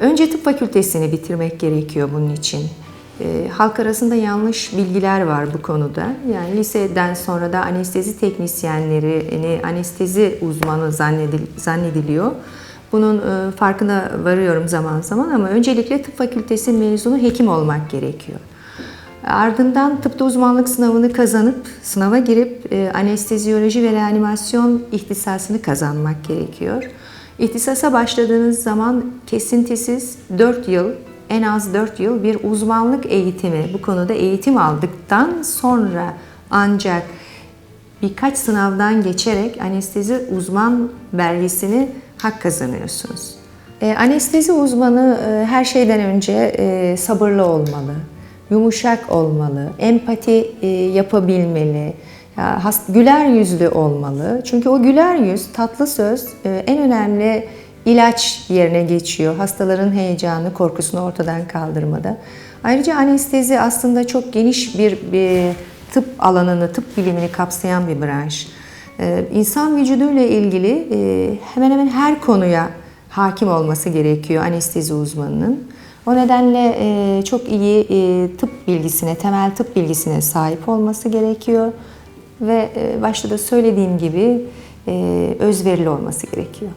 Önce tıp fakültesini bitirmek gerekiyor bunun için. E, halk arasında yanlış bilgiler var bu konuda. Yani liseden sonra da anestezi teknisyenlerini anestezi uzmanı zannedil, zannediliyor. Bunun e, farkına varıyorum zaman zaman ama öncelikle tıp fakültesi mezunu hekim olmak gerekiyor. Ardından tıpta uzmanlık sınavını kazanıp, sınava girip e, anesteziyoloji ve reanimasyon ihtisasını kazanmak gerekiyor. İhtisasa başladığınız zaman kesintisiz 4 yıl, en az 4 yıl bir uzmanlık eğitimi, bu konuda eğitim aldıktan sonra ancak birkaç sınavdan geçerek anestezi uzman belgesini hak kazanıyorsunuz. E, anestezi uzmanı e, her şeyden önce e, sabırlı olmalı, yumuşak olmalı, empati e, yapabilmeli, güler yüzlü olmalı. Çünkü o güler yüz, tatlı söz e, en önemli ilaç yerine geçiyor. Hastaların heyecanı, korkusunu ortadan kaldırmada. Ayrıca anestezi aslında çok geniş bir, bir tıp alanını, tıp bilimini kapsayan bir branş. Ee, İnsan vücuduyla ilgili e, hemen hemen her konuya hakim olması gerekiyor anestezi uzmanının. O nedenle e, çok iyi e, tıp bilgisine, temel tıp bilgisine sahip olması gerekiyor. Ve e, başta da söylediğim gibi e, özverili olması gerekiyor.